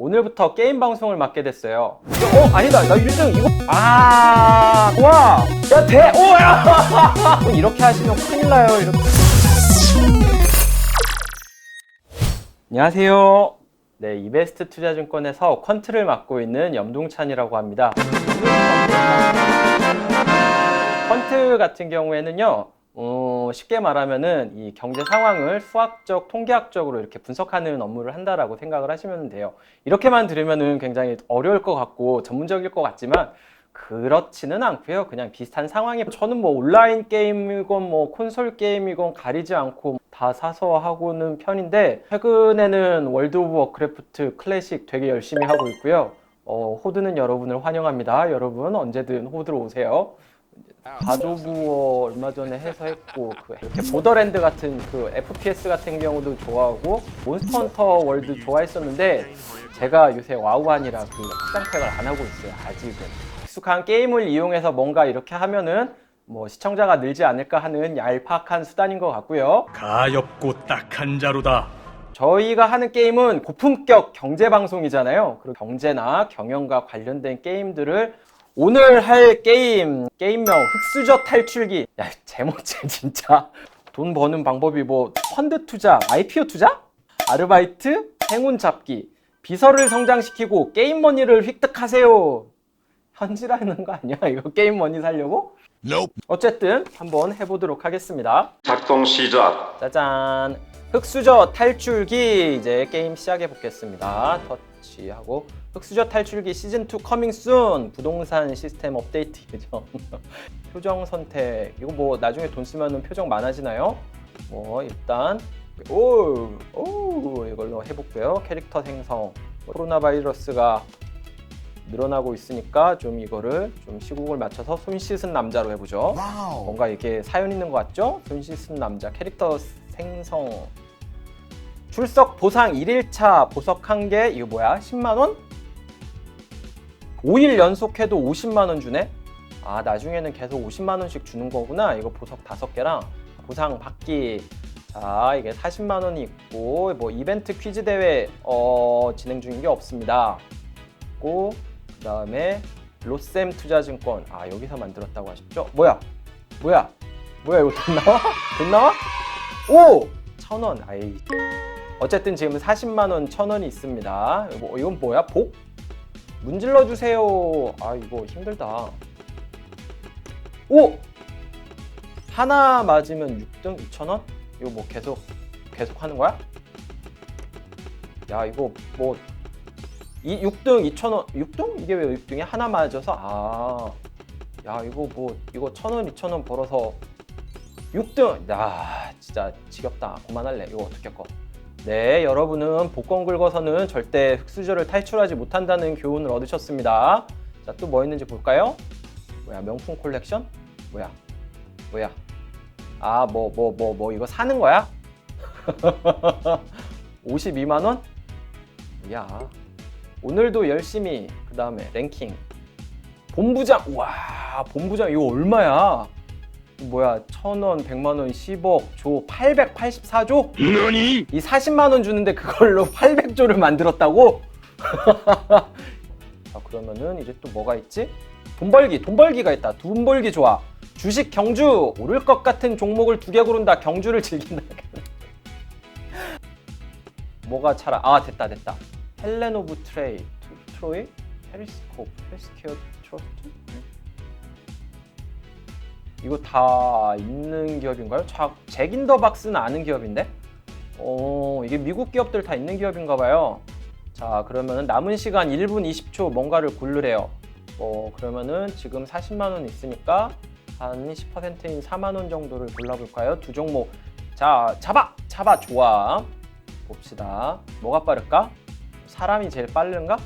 오늘부터 게임 방송을 맡게 됐어요. 어 아니다 나 1등 이거 아 와. 야 대. 오야. 이렇게 하시면 큰일 나요. 이렇게. 안녕하세요. 네, 이베스트 투자증권에서 퀀트를 맡고 있는 염동찬이라고 합니다. 퀀트 같은 경우에는요, 어, 쉽게 말하면은 이 경제 상황을 수학적, 통계학적으로 이렇게 분석하는 업무를 한다라고 생각을 하시면 돼요. 이렇게만 들으면은 굉장히 어려울 것 같고 전문적일 것 같지만 그렇지는 않고요. 그냥 비슷한 상황이 저는 뭐 온라인 게임이건 뭐 콘솔 게임이건 가리지 않고 다 사서 하고는 편인데 최근에는 월드 오브 워크래프트 클래식 되게 열심히 하고 있고요. 어, 호드는 여러분을 환영합니다. 여러분 언제든 호드로 오세요. 가조부어 얼마 전에 해서 했고 그 이렇게 보더랜드 같은 그 FPS 같은 경우도 좋아하고 몬스터 헌터 월드 좋아했었는데 제가 요새 와우한이라 그 확장팩을 안 하고 있어요 아직은 익숙한 게임을 이용해서 뭔가 이렇게 하면은 뭐 시청자가 늘지 않을까 하는 얄팍한 수단인 것 같고요 가엾고 딱한 자루다. 저희가 하는 게임은 고품격 경제 방송이잖아요. 그리고 경제나 경영과 관련된 게임들을 오늘 할 게임 게임명 흑수저 탈출기. 야 제목 진짜 돈 버는 방법이 뭐 펀드 투자, IPO 투자, 아르바이트, 행운 잡기, 비서를 성장시키고 게임 머니를 획득하세요. 현질하는 거 아니야? 이거 게임 머니 살려고? 어쨌든 한번 해보도록 하겠습니다. 작동 시작. 짜잔 흑수저 탈출기 이제 게임 시작해 보겠습니다 터치하고 흑수저 탈출기 시즌2 커밍 순. 부동산 시스템 업데이트 예정 표정 선택. 이거 뭐 나중에 돈 쓰면 표정 많아지나요? 뭐 일단 오, 오 이걸로 해볼게요. 캐릭터 생성. 코로나 바이러스가 늘어나고 있으니까 좀 이거를 좀 시국을 맞춰서 손 씻은 남자로 해보죠. 뭔가 이게 사연 있는 것 같죠? 손 씻은 남자. 캐릭터 생성. 출석 보상 1일차 보석 1개. 이거 뭐야? 10만 원? 5일 연속해도 50만 원 주네? 아 나중에는 계속 50만 원씩 주는 거구나 이거 보석 5개랑 보상 받기 자 이게 40만 원이 있고 뭐 이벤트 퀴즈 대회 어, 진행 중인 게 없습니다 있고 그 다음에 로셈 투자증권 아 여기서 만들었다고 하셨죠? 뭐야? 뭐야? 뭐야 이거 돈 나와? 돈 나와? 오! 천 원. 아이. 어쨌든 지금 40만 원, 천 원이 있습니다. 이거, 이건 뭐야? 복? 문질러 주세요. 아 이거 힘들다. 오! 하나 맞으면 6등 2천 원? 이거 뭐 계속 계속 하는 거야? 야 이거 뭐 이 6등 2천 원 6등? 이게 왜 6등이야? 하나 맞아서 아. 야 이거 뭐 이거 천 원, 2천 원 벌어서 6등! 야 진짜 지겹다. 그만할래. 이거 어떻게 할 거? 네, 여러분은 복권 긁어서는 절대 흑수저를 탈출하지 못한다는 교훈을 얻으셨습니다. 자, 또 뭐 있는지 볼까요? 뭐야, 명품 콜렉션? 뭐야? 뭐야? 아, 뭐, 뭐, 뭐, 뭐, 이거 사는 거야? 52만 원? 야, 오늘도 열심히 그 다음에 랭킹 본부장 와 본부장 이거 얼마야? 뭐야 천 원, 백만 원, 10억, 조 884조? 너니? 이 40만 원 주는데 그걸로 800조를 만들었다고? 자 그러면은 이제 또 뭐가 있지? 돈 벌기, 돈 벌기가 있다. 돈 벌기 좋아. 주식 경주 오를 것 같은 종목을 두 개 고른다. 경주를 즐긴다. 뭐가 차라? 아 됐다 됐다. 헬렌 오브 트레이, 트- 트로이, 페리스코프, 헬스케어 트러스트. 이거 다 있는 기업인가요? 자, 잭인더 박스는 아는 기업인데? 어, 이게 미국 기업들 다 있는 기업인가 봐요. 자, 그러면은 남은 시간 1분 20초 뭔가를 고르래요. 어, 그러면은 지금 40만 원 있으니까 한 10%인 4만 원 정도를 골라볼까요? 두 종목. 자, 잡아! 잡아! 좋아. 봅시다. 뭐가 빠를까? 사람이 제일 빠른가?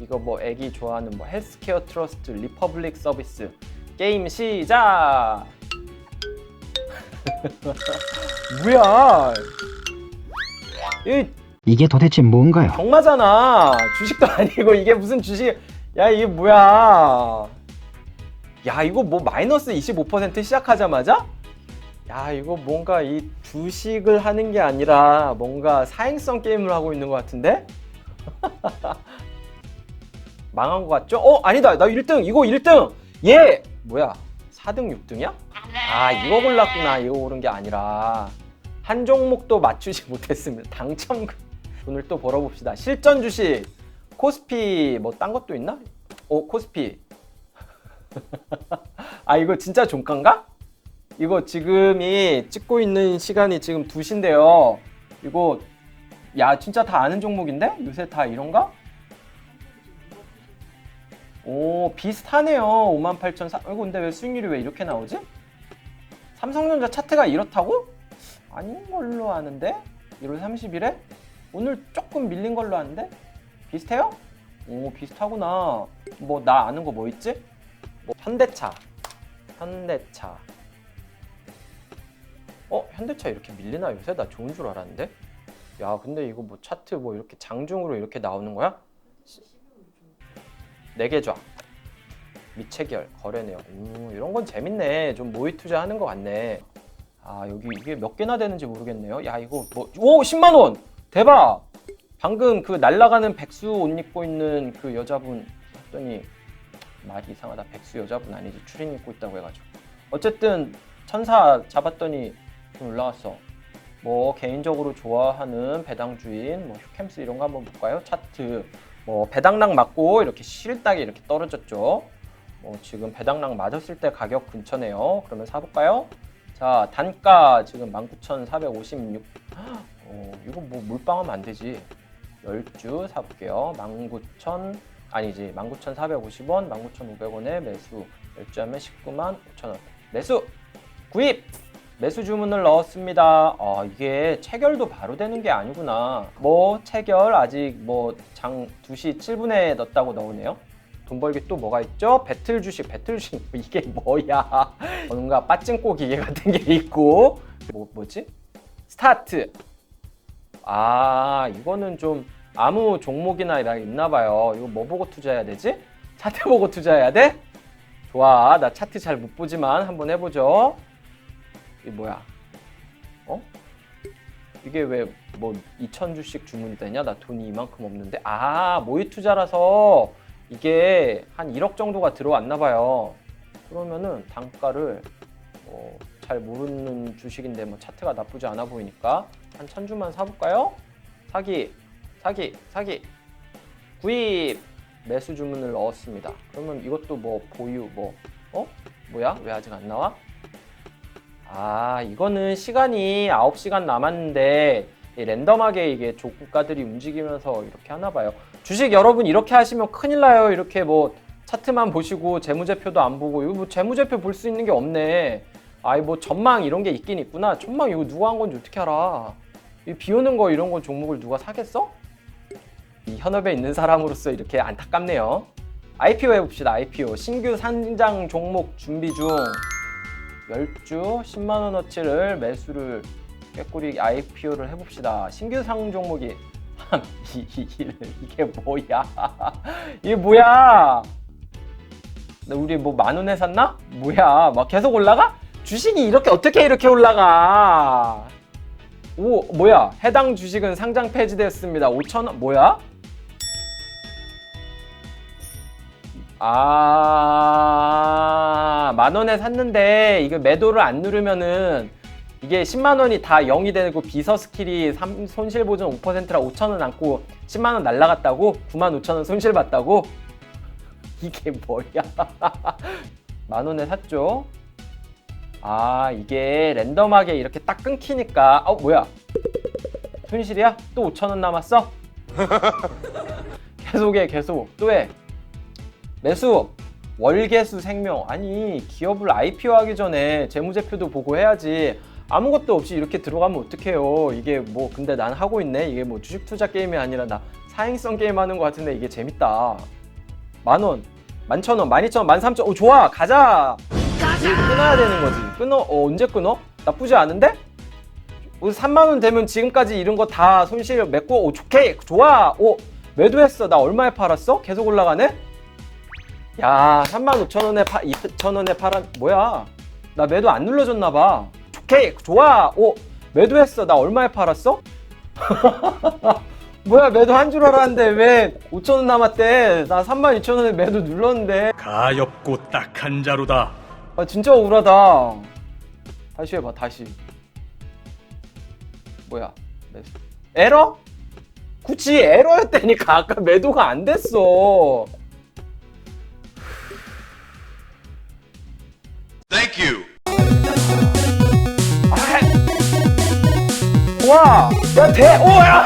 이거 뭐 애기 좋아하는 뭐 헬스케어 트러스트, 리퍼블릭 서비스. 게임 시작! 뭐야? 이 이게 도대체 뭔가요? 경마잖아. 주식도 아니고 이게 무슨 주식? 야 이게 뭐야? 야 이거 뭐 마이너스 25% 시작하자마자? 야 이거 뭔가 이 주식을 하는 게 아니라 뭔가 사행성 게임을 하고 있는 것 같은데? 망한 것 같죠? 어 아니다 나 1등 이거 1등 예 뭐야 4등 6등이야? 아 이거 골랐구나 이거 고른 게 아니라 한 종목도 맞추지 못했습니다 당첨 돈을 또 벌어봅시다 실전 주식 코스피 뭐 딴 것도 있나? 어 코스피 아 이거 진짜 종가인가? 이거 지금이 찍고 있는 시간이 지금 2시인데요 이거 야 진짜 다 아는 종목인데? 요새 다 이런가? 오 비슷하네요 58,400 이거 근데 왜 수익률이 왜 이렇게 나오지? 삼성전자 차트가 이렇다고? 아닌 걸로 아는데? 1월 30일에? 오늘 조금 밀린 걸로 아는데? 비슷해요? 오 비슷하구나 뭐 나 아는 거 뭐 있지? 뭐 현대차 현대차 어 현대차 이렇게 밀리나 요새? 나 좋은 줄 알았는데 야 근데 이거 뭐 차트 뭐 이렇게 장중으로 이렇게 나오는 거야? 내계좌 미체결 거래 내역. 음, 이런 건 재밌네. 좀 모의 투자하는 것 같네. 아 여기 이게 몇 개나 되는지 모르겠네요. 야 이거 뭐오 10만 원! 대박! 방금 그 날라가는 백수 옷 입고 있는 그 여자분 했더니 말이 이상하다. 백수 여자분 아니지. 추린 입고 있다고 해가지고. 어쨌든 천사 잡았더니 좀 올라갔어. 뭐 개인적으로 좋아하는 배당 주인 뭐 휴캠스 이런 거 한번 볼까요? 차트 뭐 배당락 맞고 이렇게 실딱이 이렇게 떨어졌죠. 뭐 지금 배당락 맞았을 때 가격 근처네요. 그러면 사볼까요? 자 단가 지금 19,456 어, 이거 뭐 물방하면 안 되지. 10주 사볼게요. 19,000 아니지. 19,450원 19,500원에 매수. 10주 하면 19만 5천원. 매수! 구입 매수 주문을 넣었습니다. 아, 이게 체결도 바로 되는 게 아니구나. 뭐 체결 아직 뭐 장 2시 7분에 넣었다고 넣으네요. 돈 벌기 또 뭐가 있죠? 배틀 주식, 배틀 주식 이게 뭐야? 뭔가 빠찡꼬 기계 같은 게 있고 뭐 뭐지? 스타트. 아, 이거는 좀 아무 종목이나 있나 봐요. 이거 뭐 보고 투자해야 되지? 차트 보고 투자해야 돼? 좋아. 나 차트 잘 못 보지만 한번 해보죠. 이게 뭐야? 어? 이게 왜 뭐 2,000주씩 주문이 되냐? 나 돈이 이만큼 없는데. 아, 모의 투자라서 이게 한 1억 정도가 들어왔나 봐요. 그러면은 단가를 어, 잘 모르는 주식인데 뭐 차트가 나쁘지 않아 보이니까 한 1000주만 사볼까요? 사기, 사기, 사기. 구입 매수 주문을 넣었습니다. 그러면 이것도 뭐 보유 뭐 어? 뭐야? 왜 아직 안 나와? 아, 이거는 시간이 9시간 남았는데 이 랜덤하게 이게 조국가들이 움직이면서 이렇게 하나 봐요. 주식 여러분 이렇게 하시면 큰일 나요. 이렇게 뭐 차트만 보시고 재무제표도 안 보고 이거 뭐 재무제표 볼 수 있는 게 없네. 아이 뭐 전망 이런 게 있긴 있구나. 전망 이거 누가 한 건지 어떻게 알아? 이 비 오는 거 이런 건 종목을 누가 사겠어? 이 현업에 있는 사람으로서 이렇게 안타깝네요. IPO 해봅시다. IPO 신규 상장 종목 준비 중 10주 10만 원어치를 매수를 꾀꼬리 IPO를 해봅시다. 신규 상 종목이 이게 뭐야? 이게 뭐야? 나 우리 뭐 만 원에 샀나? 뭐야? 막 계속 올라가? 주식이 이렇게 어떻게 이렇게 올라가? 오 뭐야? 해당 주식은 상장 폐지됐습니다. 5천 원 뭐야? 아, 만 원에 샀는데 이거 매도를 안 누르면은 이게 10만 원이 다 0이 되고 비서 스킬이 삼- 손실 보전 5%라 5천 원 남고 10만 원 날라갔다고? 9만 5천 원 손실 봤다고? 이게 뭐야? 만 원에 샀죠? 아, 이게 랜덤하게 이렇게 딱 끊기니까 어, 뭐야? 손실이야? 또 5천 원 남았어? 계속해, 계속. 또 해. 매수 월계수 생명. 아니 기업을 IPO 하기 전에 재무제표도 보고 해야지. 아무것도 없이 이렇게 들어가면 어떡해요? 이게 뭐 근데 난 하고 있네? 이게 뭐 주식 투자 게임이 아니라 나 사행성 게임 하는 것 같은데 이게 재밌다. 만원 만천원 만이천원 만삼천 오 좋아. 가자. 이거 끊어야 되는 거지. 끊어? 어, 언제 끊어? 나쁘지 않은데? 3만 원 되면 지금까지 이런 거다 손실 맺고 오 좋게. 좋아. 오 매도했어. 나 얼마에 팔았어? 계속 올라가네 야, 35,000원에 파, 2,000원에 팔아, 뭐야? 나 매도 안 눌러줬나봐. 오케이, 좋아. 오, 매도했어. 나 얼마에 팔았어? 뭐야 매도 한 줄 알았는데 왜 5천 원 남았대? 나 3만 2천 원에 매도 눌렀는데. 가엾고 딱한 자루다. 아 진짜 억울하다. 다시 해봐 다시. 뭐야? 매- 에러? 굳이 에러였다니까 아까 매도가 안 됐어. Thank you. 와, 야 대, 오야.